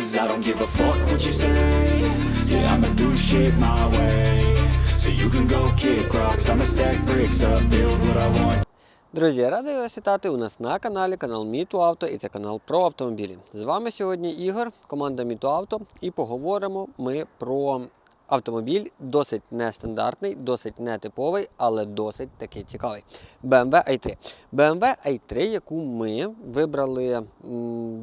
Cause I don't give a fuck what you say. Yeah, I'ma do shit my way. So you can go kick rocks. I'ma stack bricks up, build what I want. Друзі, радий вас вітати у нас на каналі, канал Міту Авто і це канал про автомобілі. З вами сьогодні Ігор, команда Міту Авто, і поговоримо ми про автомобіль досить нестандартний, досить нетиповий, але досить такий цікавий. BMW i3. BMW i3, яку ми вибрали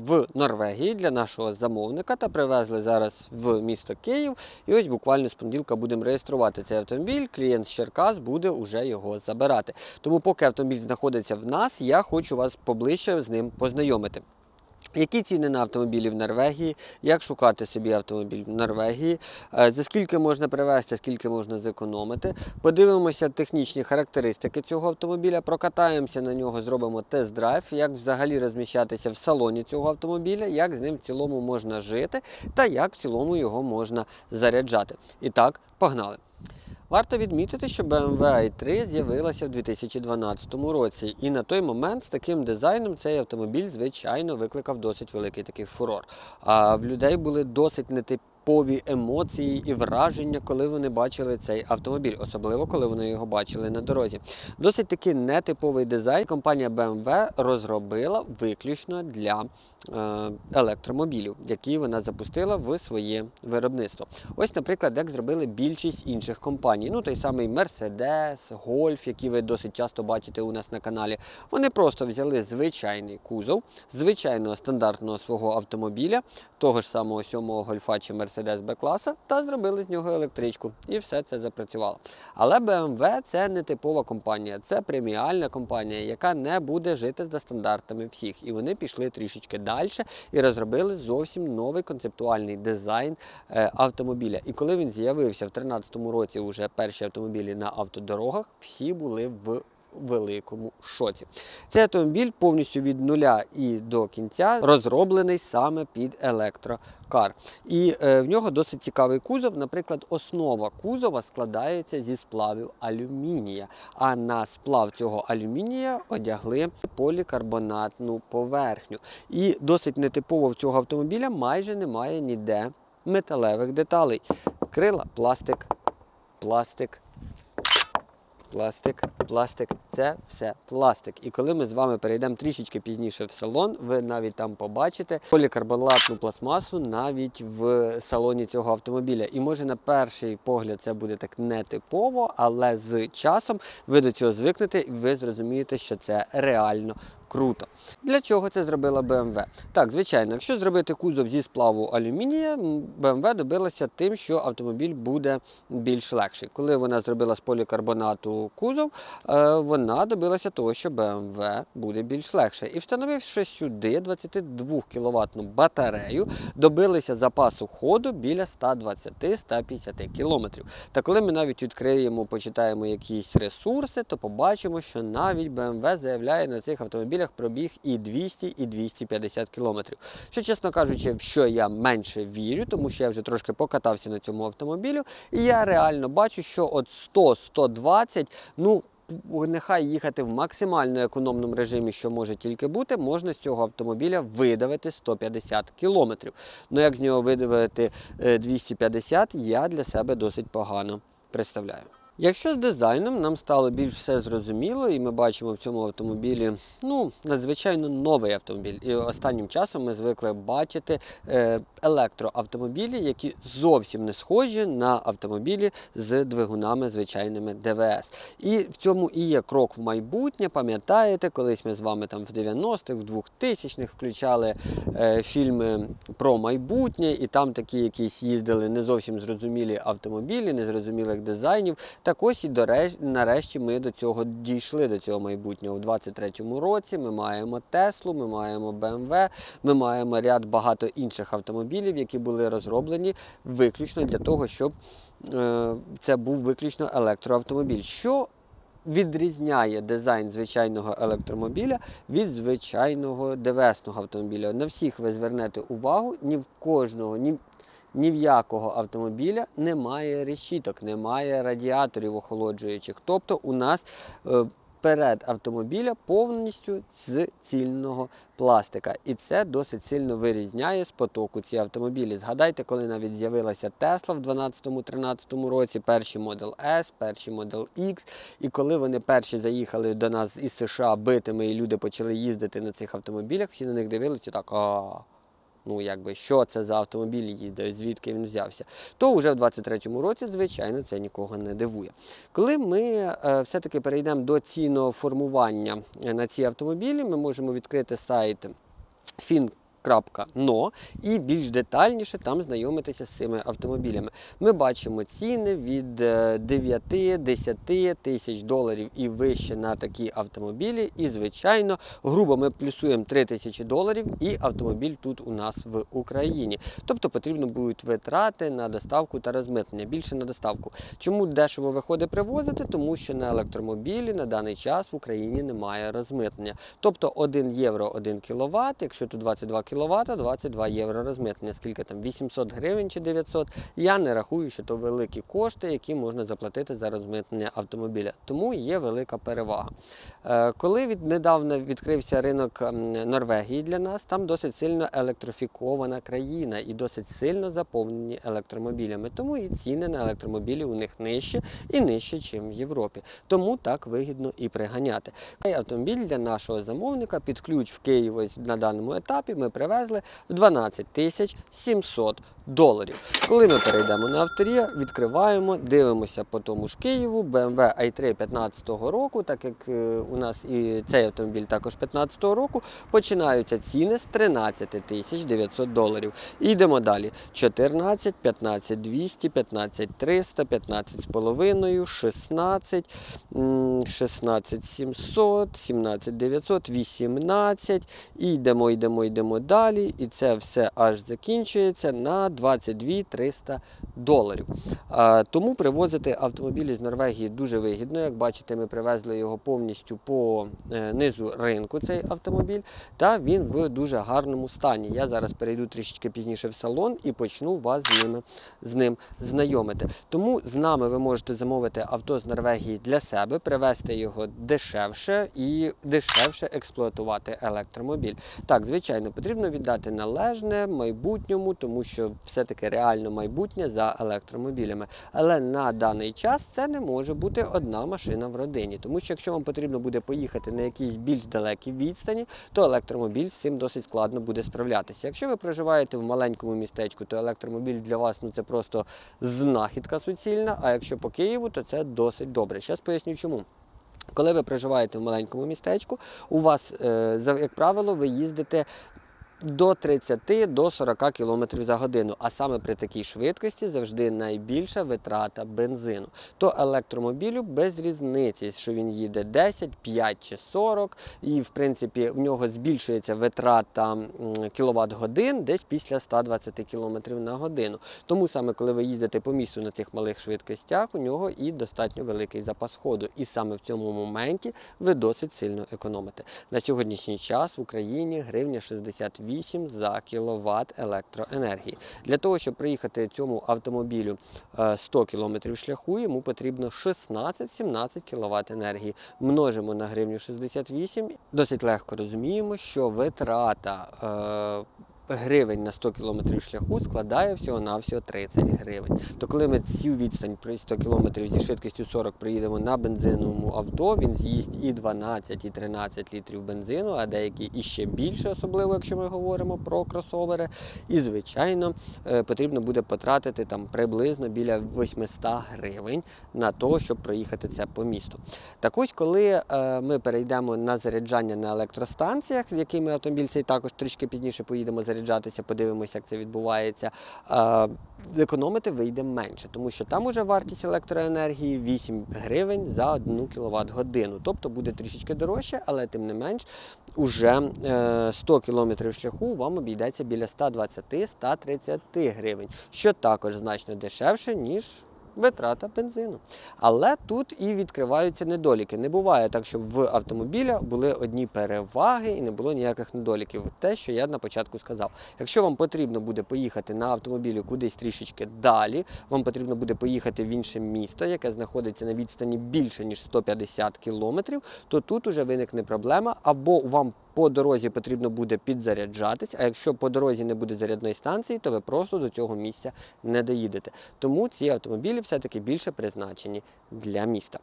в Норвегії для нашого замовника та привезли зараз в місто Київ. І ось буквально з понеділка будемо реєструвати цей автомобіль. Клієнт з Черкас буде уже його забирати. Тому, поки автомобіль знаходиться в нас, я хочу вас поближче з ним познайомити. Які ціни на автомобілі в Норвегії? Як шукати собі автомобіль в Норвегії? е, За скільки можна привезти, скільки можна зекономити? Подивимося технічні характеристики цього автомобіля, прокатаємося на нього, зробимо тест-драйв, як взагалі розміщатися в салоні цього автомобіля, як з ним в цілому можна жити та як в цілому його можна заряджати. І так, погнали! Варто відмітити, що BMW i3 з'явилася в 2012 році, і на той момент з таким дизайном цей автомобіль, звичайно, викликав досить великий такий фурор. А в людей були досить нетипові емоції і враження, коли вони бачили цей автомобіль, особливо коли вони його бачили на дорозі. Досить таки нетиповий дизайн компанія BMW розробила виключно для е, електромобілів, які вона запустила в своє виробництво. Ось, наприклад, як зробили більшість інших компаній. Ну, той самий Mercedes, Golf, які ви досить часто бачите у нас на каналі. Вони просто взяли звичайний кузов, звичайного стандартного свого автомобіля, того ж самого сьомого гольфа чи Mercedes B-класа, та зробили з нього електричку. І все це запрацювало. Але BMW це не типова компанія, це преміальна компанія, яка не буде жити за стандартами всіх. І вони пішли трішечки далі і розробили зовсім новий концептуальний дизайн е, автомобіля. І коли він з'явився в 2013 році, уже перші автомобілі на автодорогах, всі були в великому шоці. Цей автомобіль повністю від нуля і до кінця розроблений саме під електрокар. І е, в нього досить цікавий кузов. Наприклад, основа кузова складається зі сплавів алюмінія. А на сплав цього алюмінія одягли полікарбонатну поверхню. І досить нетипово в цього автомобіля майже немає ніде металевих деталей. Крила, пластик, пластик, пластик, пластик це все пластик. І коли ми з вами перейдемо трішечки пізніше в салон, ви навіть там побачите полікарбонатну пластмасу навіть в салоні цього автомобіля. І може на перший погляд це буде так нетипово, але з часом ви до цього звикнете і ви зрозумієте, що це реально. Круто. Для чого це зробила BMW? Так, звичайно, якщо зробити кузов зі сплаву алюмінія, BMW добилася тим, що автомобіль буде більш легший. Коли вона зробила з полікарбонату кузов, е, вона добилася того, що BMW буде більш легше. І встановивши сюди 22 кВт батарею, добилися запасу ходу біля 120-150 км. Та коли ми навіть відкриємо, почитаємо якісь ресурси, то побачимо, що навіть BMW заявляє на цих автомобілях пробіг і 200, і 250 км. Що, чесно кажучи, в що я менше вірю, тому що я вже трошки покатався на цьому автомобілю, і я реально бачу, що от 100-120, ну. Нехай їхати в максимально економному режимі, що може тільки бути, можна з цього автомобіля видавити 150 кілометрів. Ну як з нього видавити е, 250, я для себе досить погано представляю. Якщо з дизайном нам стало більш все зрозуміло, і ми бачимо в цьому автомобілі ну, надзвичайно новий автомобіль. І останнім часом ми звикли бачити е, електроавтомобілі, які зовсім не схожі на автомобілі з двигунами звичайними ДВС. І в цьому і є крок в майбутнє. Пам'ятаєте, колись ми з вами там в 90-х, в 2000-х включали е, фільми про майбутнє, і там такі якісь їздили не зовсім зрозумілі автомобілі, незрозумілих дизайнів. Так ось і нарешті ми до цього дійшли до цього майбутнього. У 23-му році ми маємо Теслу, ми маємо BMW, ми маємо ряд багато інших автомобілів, які були розроблені виключно для того, щоб е, це був виключно електроавтомобіль. Що відрізняє дизайн звичайного електромобіля від звичайного ДВСного автомобіля? На всіх ви звернете увагу, ні в кожного, ні ні в якого автомобіля немає решіток, немає радіаторів охолоджуючих. Тобто у нас е, перед автомобіля повністю з цільного пластика. І це досить сильно вирізняє з потоку ці автомобілі. Згадайте, коли навіть з'явилася Tesla в 2012-2013 році, перший Model S, перший Model X. І коли вони перші заїхали до нас із США битими, і люди почали їздити на цих автомобілях, всі на них дивилися так. а Ну, якби що це за автомобіль їде, звідки він взявся, то вже в 23-му році, звичайно, це нікого не дивує. Коли ми е, все-таки перейдемо до цінного формування е, на ці автомобілі, ми можемо відкрити сайт fin.no і більш детальніше там знайомитися з цими автомобілями. Ми бачимо ціни від 9-10 тисяч доларів і вище на такі автомобілі. І, звичайно, грубо ми плюсуємо 3 тисячі доларів, і автомобіль тут у нас в Україні. Тобто потрібно будуть витрати на доставку та розмитнення. Більше на доставку. Чому дешево виходить привозити? Тому що на електромобілі на даний час в Україні немає розмитнення. Тобто 1 євро 1 кВт, якщо тут 22 кВт, 22 євро розмитнення. Скільки там 800 гривень чи 900. Я не рахую, що то великі кошти, які можна заплатити за розмитнення автомобіля. Тому є велика перевага. Е, Коли від недавно відкрився ринок Норвегії для нас, там досить сильно електрифікована країна і досить сильно заповнені електромобілями. Тому і ціни на електромобілі у них нижчі і нижче, ніж в Європі. Тому так вигідно і приганяти. Автомобіль для нашого замовника під ключ в ось на даному етапі ми в 12 тисяч 700 доларів. Коли ми перейдемо на авторія, відкриваємо, дивимося по тому ж Києву, BMW i3 2015 року, так як е, у нас і цей автомобіль також 2015 року, починаються ціни з 13 тисяч 900 доларів. Йдемо далі. 14, 15 200, 15 300, 15 з половиною, 16, м, 16 700, 17 900, 18. І йдемо, йдемо, йдемо далі. І це все аж закінчується на 22 300 доларів. Тому привозити автомобілі з Норвегії дуже вигідно. Як бачите, ми привезли його повністю по е, низу ринку, цей автомобіль, та він в дуже гарному стані. Я зараз перейду трішечки пізніше в салон і почну вас з ними з ним знайомити. Тому з нами ви можете замовити авто з Норвегії для себе, привезти його дешевше і дешевше експлуатувати електромобіль. Так, звичайно, потрібно віддати належне майбутньому, тому що все-таки реально майбутнє за електромобілями. Але на даний час це не може бути одна машина в родині. Тому що якщо вам потрібно буде поїхати на якійсь більш далекій відстані, то електромобіль з цим досить складно буде справлятися. Якщо ви проживаєте в маленькому містечку, то електромобіль для вас ну це просто знахідка суцільна. А якщо по Києву, то це досить добре. Зараз поясню чому. Коли ви проживаєте в маленькому містечку, у вас, е, як правило, ви їздите до 30 до 40 км за годину. А саме при такій швидкості завжди найбільша витрата бензину. То електромобілю без різниці, що він їде 10, 5 чи 40, і в принципі в нього збільшується витрата кіловат годин десь після 120 км на годину. Тому саме коли ви їздите по місту на цих малих швидкостях, у нього і достатньо великий запас ходу. І саме в цьому моменті ви досить сильно економите. На сьогоднішній час в Україні гривня 68 за кіловат електроенергії. Для того, щоб приїхати цьому автомобілю е, 100 км шляху, йому потрібно 16-17 кВт енергії. Множимо на гривню 68. Досить легко розуміємо, що витрата е, гривень на 100 км шляху складає всього-навсього 30 гривень. То коли ми цю відстань про 100 км зі швидкістю 40 приїдемо на бензиновому авто, він з'їсть і 12, і 13 літрів бензину, а деякі і ще більше, особливо якщо ми говоримо про кросовери. І, звичайно, е, потрібно буде потратити там приблизно біля 800 гривень на те, щоб проїхати це по місту. Так ось, коли е, ми перейдемо на заряджання на електростанціях, з якими автомобіль цей також трішки пізніше поїдемо заряджатися, подивимося, як це відбувається. е, Економити вийде менше, тому що там уже вартість електроенергії 8 гривень за 1 кВт годину. Тобто буде трішечки дорожче, але тим не менш, уже е, 100 км шляху вам обійдеться біля 120-130 гривень, що також значно дешевше, ніж витрата бензину. Але тут і відкриваються недоліки. Не буває так, щоб в автомобіля були одні переваги і не було ніяких недоліків. Те, що я на початку сказав. Якщо вам потрібно буде поїхати на автомобілі кудись трішечки далі, вам потрібно буде поїхати в інше місто, яке знаходиться на відстані більше ніж 150 кілометрів, то тут уже виникне проблема, або вам по дорозі потрібно буде підзаряджатись, а якщо по дорозі не буде зарядної станції, то ви просто до цього місця не доїдете. Тому ці автомобілі все-таки більше призначені для міста.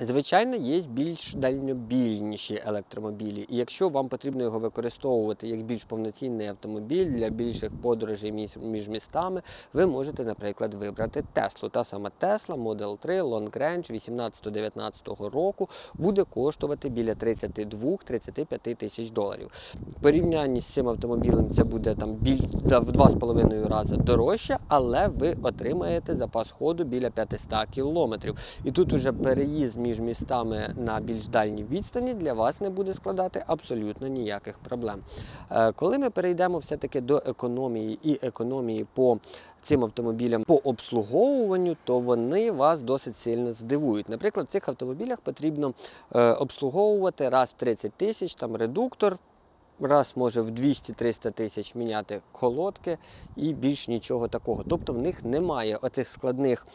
Звичайно, є більш дальнобільніші електромобілі, і якщо вам потрібно його використовувати як більш повноцінний автомобіль для більших подорожей між, містами, ви можете, наприклад, вибрати Теслу. Та сама Tesla Model 3 Long Range 18-19 року буде коштувати біля 32-35 тисяч доларів. В порівнянні з цим автомобілем це буде там біль в 2,5 рази дорожче, але ви отримаєте запас ходу біля 500 кілометрів. І тут уже переїзд між містами на більш дальній відстані для вас не буде складати абсолютно ніяких проблем. Е, Коли ми перейдемо все-таки до економії і економії по цим автомобілям по обслуговуванню, то вони вас досить сильно здивують. Наприклад, в цих автомобілях потрібно е, обслуговувати раз в 30 тисяч, там редуктор. Раз може в 200-300 тисяч міняти колодки і більш нічого такого. Тобто в них немає оцих складних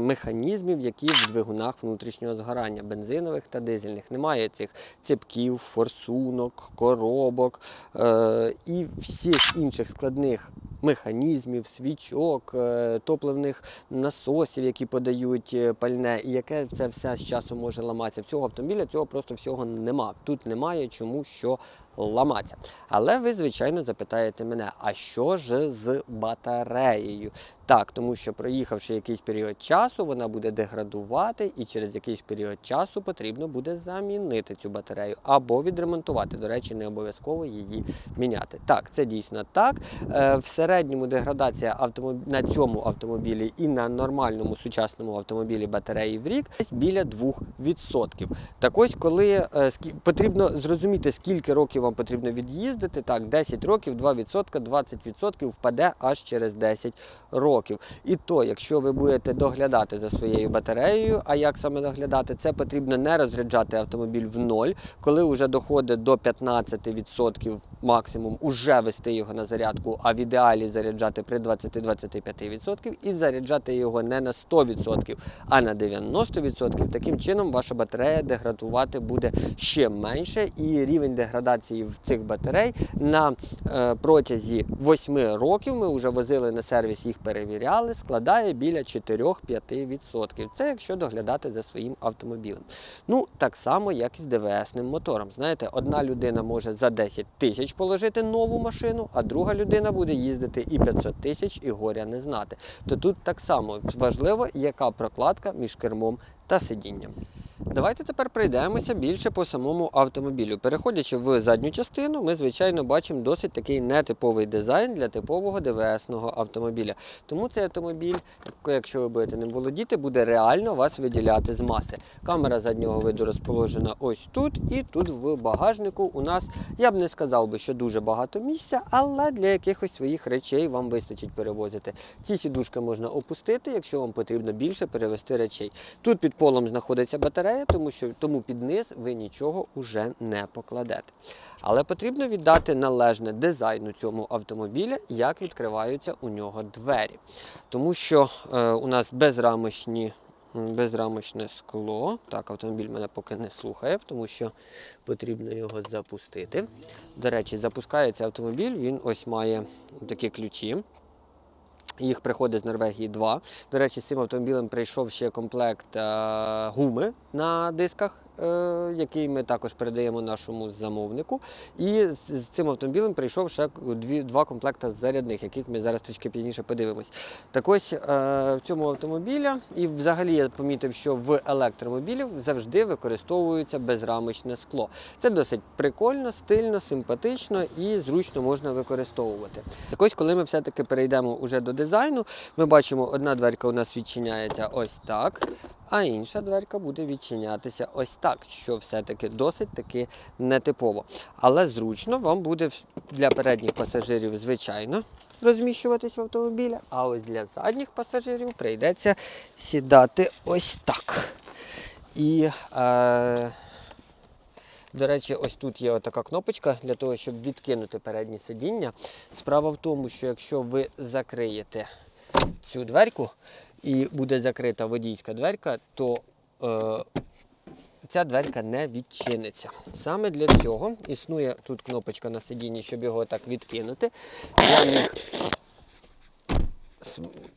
механізмів, які в двигунах внутрішнього згорання, бензинових та дизельних. Немає цих цепків, форсунок, коробок е- і всіх інших складних механізмів, свічок, е, топливних насосів, які подають е, пальне, і яке це все з часом може ламатися. В цього автомобіля цього просто всього нема. Тут немає чому що ламатися. Але ви, звичайно, запитаєте мене, а що ж з батареєю? Так, тому що проїхавши якийсь період часу, вона буде деградувати, і через якийсь період часу потрібно буде замінити цю батарею або відремонтувати. До речі, не обов'язково її міняти. Так, це дійсно так. Е, В середньому деградація автомоб... на цьому автомобілі і на нормальному сучасному автомобілі батареї в рік біля 2%. Так ось, коли е, потрібно зрозуміти, скільки років вам потрібно від'їздити, так, 10 років, 2%, 20% впаде аж через 10 років. І то, якщо ви будете доглядати за своєю батареєю, а як саме доглядати, це потрібно не розряджати автомобіль в ноль, коли вже доходить до 15% максимум, уже вести його на зарядку, а в ідеалі заряджати при 20-25% і заряджати його не на 100%, а на 90%. Таким чином ваша батарея деградувати буде ще менше, і рівень деградації в цих батарей на е, протязі 8 років ми вже возили на сервіс, їх перевіряли, складає біля 4-5%. Це якщо доглядати за своїм автомобілем. Ну, так само, як і з ДВСним мотором. Знаєте, одна людина може за 10 тисяч положити нову машину, а друга людина буде їздити і 500 тисяч, і горя не знати. То тут так само важливо, яка прокладка між кермом та сидінням. Давайте тепер пройдемося більше по самому автомобілю. Переходячи в задню частину, ми, звичайно, бачимо досить такий нетиповий дизайн для типового ДВСного автомобіля. Тому цей автомобіль, якщо ви будете ним володіти, буде реально вас виділяти з маси. Камера заднього виду розположена ось тут, і тут в багажнику у нас, я б не сказав би, що дуже багато місця, але для якихось своїх речей вам вистачить перевозити. Ці сідушки можна опустити, якщо вам потрібно більше перевезти речей. Тут під полом знаходиться батарея, тому що тому під низ ви нічого уже не покладете. Але потрібно віддати належне дизайну цьому автомобіля, як відкриваються у нього двері. Тому що е, у нас безрамочні. Безрамочне скло. Так, автомобіль мене поки не слухає, тому що потрібно його запустити. До речі, запускається автомобіль, він ось має такі ключі. Їх приходить з Норвегії два. До речі, з цим автомобілем прийшов ще комплект е, гуми на дисках, який ми також передаємо нашому замовнику. І з, цим автомобілем прийшов ще два комплекти зарядних, яких ми зараз трішки пізніше подивимось. Так ось е, в цьому автомобілі, і взагалі я помітив, що в електромобілів завжди використовується безрамочне скло. Це досить прикольно, стильно, симпатично і зручно можна використовувати. Так ось, коли ми все-таки перейдемо уже до дизайну, ми бачимо, одна дверка у нас відчиняється ось так, а інша дверка буде відчинятися ось так, що все-таки досить таки нетипово. Але зручно вам буде для передніх пасажирів, звичайно. розміщуватись в автомобілі, а ось для задніх пасажирів прийдеться сідати ось так. І, е, до речі, ось тут є така кнопочка для того, щоб відкинути переднє сидіння. Справа в тому, що якщо ви закриєте цю дверку і буде закрита водійська дверка, то е, ця дверка не відчиниться. Саме для цього існує тут кнопочка на сидінні, щоб його так відкинути. Я міг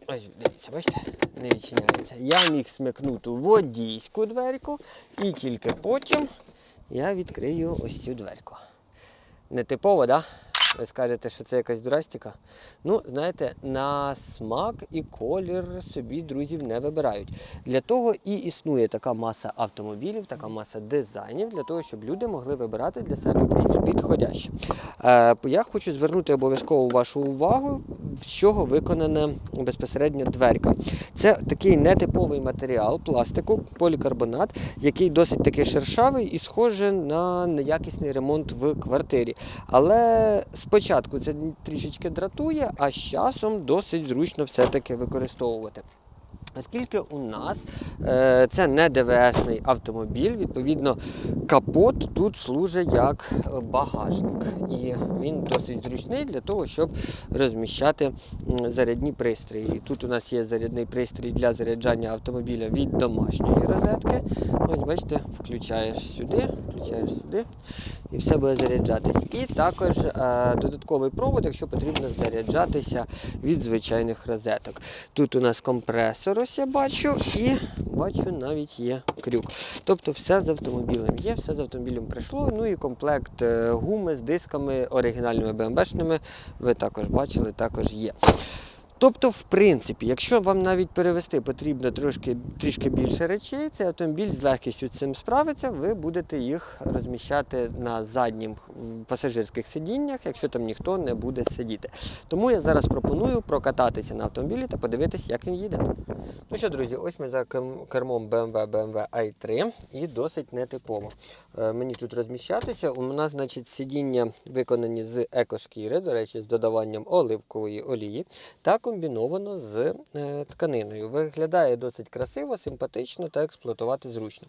Ось, дивіться, бачите, не відчиняється. Я міг смикнути водійську дверку і тільки потім я відкрию ось цю дверку. Нетипово, так? Да? Ви скажете, що це якась дурастика. Ну, знаєте, на смак і колір собі друзів не вибирають. Для того і існує така маса автомобілів, така маса дизайнів, для того, щоб люди могли вибирати для себе більш підходяще. Е, я хочу звернути обов'язково вашу увагу, з чого виконана безпосередньо дверка. Це такий нетиповий матеріал пластику, полікарбонат, який досить таки шершавий і схоже на неякісний ремонт в квартирі. Але спочатку це трішечки дратує, а з часом досить зручно все-таки використовувати. Оскільки у нас е, це не ДВСний автомобіль, відповідно, капот тут служить як багажник. І він досить зручний для того, щоб розміщати зарядні пристрої. Тут у нас є зарядний пристрій для заряджання автомобіля від домашньої розетки. Ось бачите, включаєш сюди, включаєш сюди і все буде заряджатись. І також е, додатковий провод, якщо потрібно заряджатися від звичайних розеток. Тут у нас компресор, ось я бачу, і бачу навіть є крюк. Тобто все з автомобілем є, все з автомобілем прийшло. Ну і комплект е, гуми з дисками оригінальними БМБшними ви також бачили, також є. Тобто, в принципі, якщо вам навіть перевести потрібно трошки, трішки більше речей, цей автомобіль з легкістю цим справиться, ви будете їх розміщати на задніх пасажирських сидіннях, якщо там ніхто не буде сидіти. Тому я зараз пропоную прокататися на автомобілі та подивитися, як він їде. Ну що, друзі, ось ми за кермом BMW BMW i3 і досить нетипово. Е, Мені тут розміщатися. У нас, значить, сидіння виконані з екошкіри, до речі, з додаванням оливкової олії, та комбіновано з е, тканиною. Виглядає досить красиво, симпатично та експлуатувати зручно.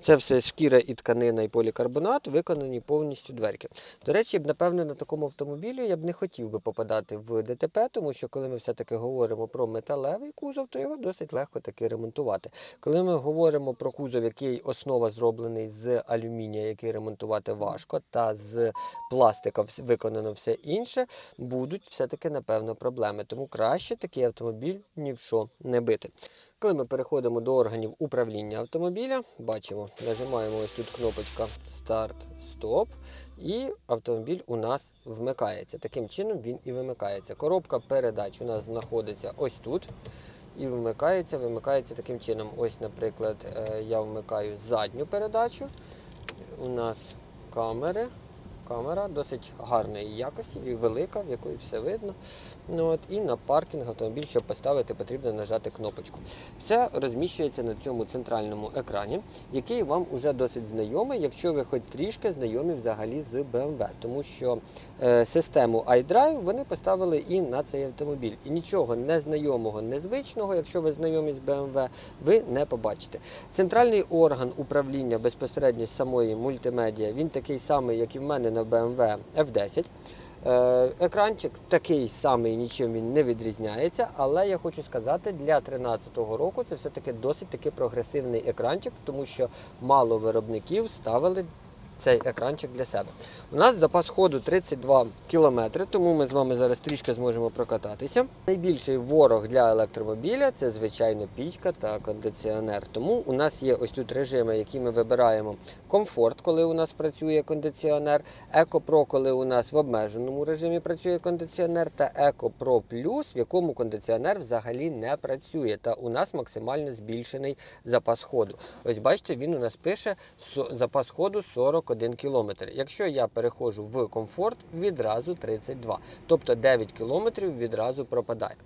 Це все шкіра і тканина, і полікарбонат виконані повністю дверки. До речі, напевно, на такому автомобілі я б не хотів би попадати в ДТП, тому що коли ми все-таки говоримо про металевий кузов, то його досить легко таки ремонтувати. Коли ми говоримо про кузов, який основа зроблений з алюмінія, який ремонтувати важко, та з пластика виконано все інше, будуть все-таки, напевно, проблеми. Тому краще такий автомобіль ні в що не бити. Коли ми переходимо до органів управління автомобіля, бачимо, нажимаємо ось тут кнопочка старт, стоп, і автомобіль у нас вмикається. Таким чином він і вимикається. Коробка передач у нас знаходиться ось тут. І вмикається, вимикається таким чином. Ось, наприклад, е, я вмикаю задню передачу. У нас камери. Камера досить гарної якості велика, в якої все видно. Ну, от, і на паркінг автомобіль, щоб поставити, потрібно нажати кнопочку. Все розміщується на цьому центральному екрані, який вам уже досить знайомий, якщо ви хоч трішки знайомі взагалі з BMW. Тому що е, систему iDrive вони поставили і на цей автомобіль. І нічого незнайомого, незвичного, якщо ви знайомі з BMW, ви не побачите. Центральний орган управління безпосередньо самої мультимедіа, він такий самий, як і в мене на BMW F10. Е, Екранчик такий самий, нічим він не відрізняється, але я хочу сказати, для 2013 року це все-таки досить таки прогресивний екранчик, тому що мало виробників ставили цей екранчик для себе. У нас запас ходу 32 км, тому ми з вами зараз трішки зможемо прокататися. Найбільший ворог для електромобіля це звичайно пічка та кондиціонер. Тому у нас є ось тут режими, які ми вибираємо. Комфорт, коли у нас працює кондиціонер, Еко-Про, коли у нас в обмеженому режимі працює кондиціонер, та Еко-Про Плюс, в якому кондиціонер взагалі не працює. Та у нас максимально збільшений запас ходу. Ось бачите, він у нас пише запас ходу 41 км. Якщо я переходжу в комфорт, відразу 32. Тобто 9 км відразу пропадає.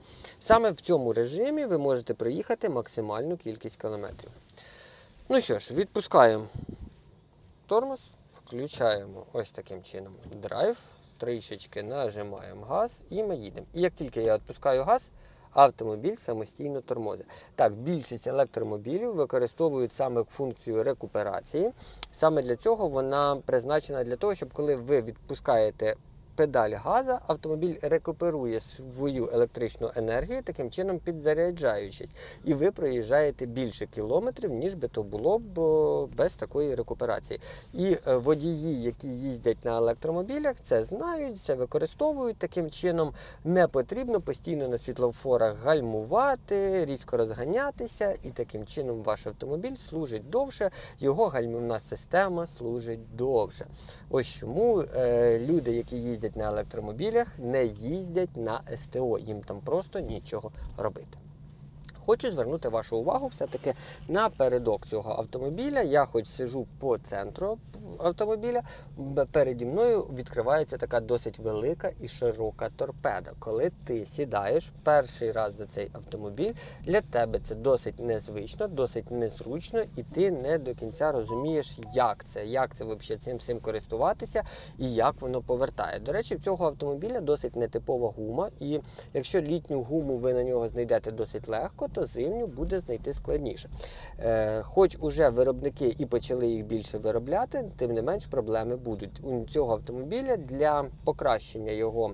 Саме в цьому режимі ви можете проїхати максимальну кількість кілометрів. Ну що ж, відпускаємо тормоз, включаємо ось таким чином драйв трішечки нажимаємо газ і ми їдемо. І як тільки я відпускаю газ, автомобіль самостійно тормозить. Так, більшість електромобілів використовують саме функцію рекуперації. Саме для цього вона призначена для того, щоб коли ви відпускаєте педаль газа, автомобіль рекуперує свою електричну енергію, таким чином підзаряджаючись. І ви проїжджаєте більше кілометрів, ніж би то було б без такої рекуперації. І е, водії, які їздять на електромобілях, це знають, це використовують. Таким чином не потрібно постійно на світлофорах гальмувати, різко розганятися, і таким чином ваш автомобіль служить довше, його гальмівна система служить довше. Ось чому е, люди, які їздять на електромобілях, не їздять на СТО. Їм там просто нічого робити. Хочу звернути вашу увагу все-таки напередок цього автомобіля. Я хоч сижу по центру автомобіля, переді мною відкривається така досить велика і широка торпеда. Коли ти сідаєш перший раз за цей автомобіль, для тебе це досить незвично, досить незручно, і ти не до кінця розумієш, як це, як це взагалі цим всім користуватися і як воно повертає. До речі, в цього автомобіля досить нетипова гума, і якщо літню гуму ви на нього знайдете досить легко, то зимню буде знайти складніше. Е, хоч уже виробники і почали їх більше виробляти, тим не менш проблеми будуть. У цього автомобіля для покращення його.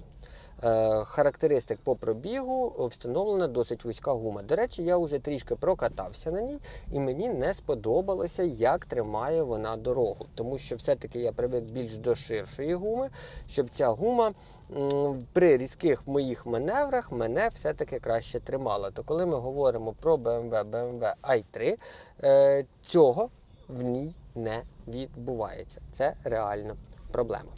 Е, Характеристик по пробігу встановлена досить вузька гума. До речі, я вже трішки прокатався на ній, і мені не сподобалося, як тримає вона дорогу. Тому що все-таки я привик більш до ширшої гуми, щоб ця гума при різких моїх маневрах мене все-таки краще тримала. То коли ми говоримо про BMW, BMW i3, е, цього в ній не відбувається. Це реальна проблема.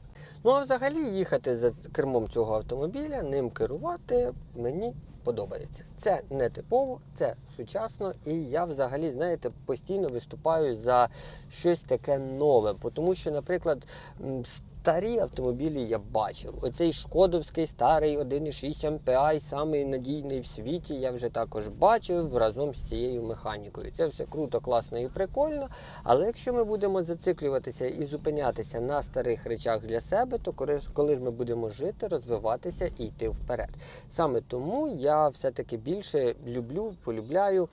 Ну взагалі їхати за кермом цього автомобіля, ним керувати мені подобається. Це не типово, це сучасно, і я взагалі, знаєте, постійно виступаю за щось таке нове. Тому що, наприклад, старі автомобілі я бачив. Оцей шкодовський старий 1,6 MPI, самий надійний в світі, я вже також бачив разом з цією механікою. Це все круто, класно і прикольно. Але якщо ми будемо зациклюватися і зупинятися на старих речах для себе, то коли ж- ми будемо жити, розвиватися і йти вперед. Саме тому я все-таки більше люблю, полюбляю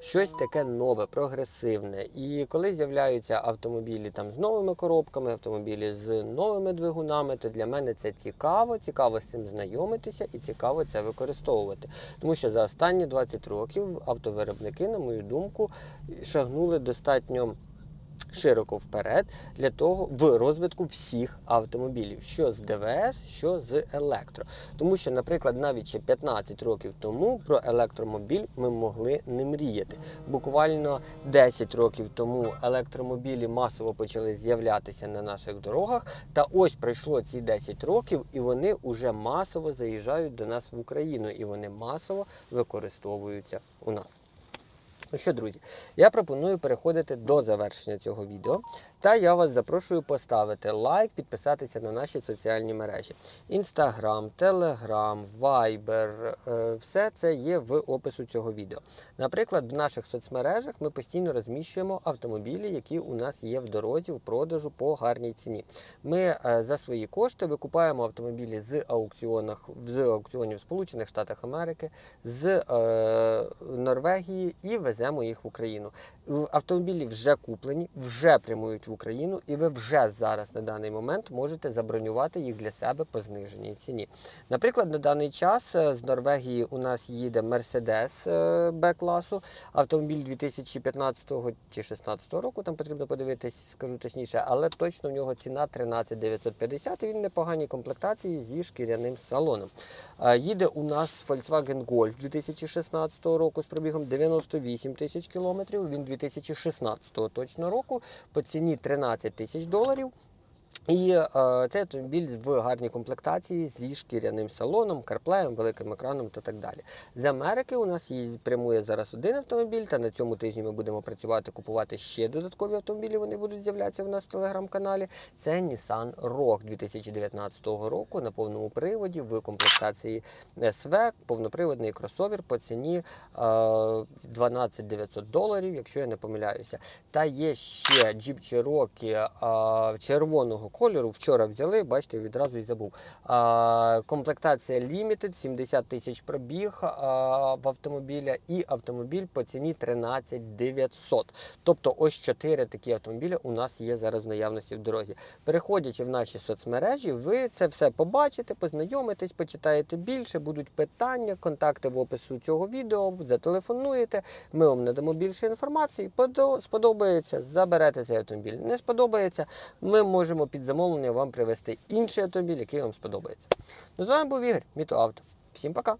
щось таке нове, прогресивне. І коли з'являються автомобілі там з новими коробками, автомобілі з новими двигунами, то для мене це цікаво, цікаво з цим знайомитися і цікаво це використовувати. Тому що за останні 20 років автовиробники, на мою думку, шагнули достатньо. Широко вперед для того в розвитку всіх автомобілів, що з ДВС, що з електро. Тому що, наприклад, навіть ще 15 років тому про електромобіль ми могли не мріяти. Буквально 10 років тому електромобілі масово почали з'являтися на наших дорогах. Та ось пройшло ці 10 років, і вони вже масово заїжджають до нас в Україну, і вони масово використовуються у нас. Ну що, друзі, я пропоную переходити до завершення цього відео. Та я вас запрошую поставити лайк, підписатися на наші соціальні мережі: Telegram, Viber. е, Все це є в опису цього відео. Наприклад, в наших соцмережах ми постійно розміщуємо автомобілі, які у нас є в дорозі в продажу по гарній ціні. Ми е, за свої кошти викупаємо автомобілі з аукціонах з аукціонів Сполучених Штатів Америки, з е, Норвегії і веземо їх в Україну. Автомобілі вже куплені, вже прямують в Україну, і ви вже зараз на даний момент можете забронювати їх для себе по зниженій ціні. Наприклад, на даний час е, з Норвегії у нас їде е, Б-класу, автомобіль 2015 чи 2016 року, там потрібно подивитись, скажу точніше, але точно в нього ціна 13 950 і він непоганій комплектації зі шкіряним салоном. Е, Їде у нас Volkswagen Golf 2016 року з пробігом 98 тисяч кілометрів. Він 2016 точно року по ціні 13 тисяч доларів. І е, цей автомобіль в гарній комплектації зі шкіряним салоном, карплеєм, великим екраном та так далі. З Америки у нас прямує зараз один автомобіль, та на цьому тижні ми будемо працювати, купувати ще додаткові автомобілі. Вони будуть з'являтися в нас в телеграм-каналі. Це Nissan Rogue 2019 року на повному приводі в комплектації СВ, повноприводний кросовер по ціні е, 12 900 доларів, якщо я не помиляюся. Та є ще Jeep Cherokee е, червоного кольору. Вчора взяли, бачите, відразу і забув. А, комплектація Limited, 70 тисяч пробіг а, в автомобіля, і автомобіль по ціні 13 900. Тобто ось чотири такі автомобілі у нас є зараз в наявності в дорозі. Переходячи в наші соцмережі, ви це все побачите, познайомитесь, почитаєте більше, будуть питання, контакти в опису цього відео, зателефонуєте, ми вам надамо більше інформації. Сподобається, заберете цей автомобіль. Не сподобається, ми можемо під замовлення вам привезти інший автомобіль, який вам сподобається. Ну, з вами був Ігор, Мітоавто. Всім пока!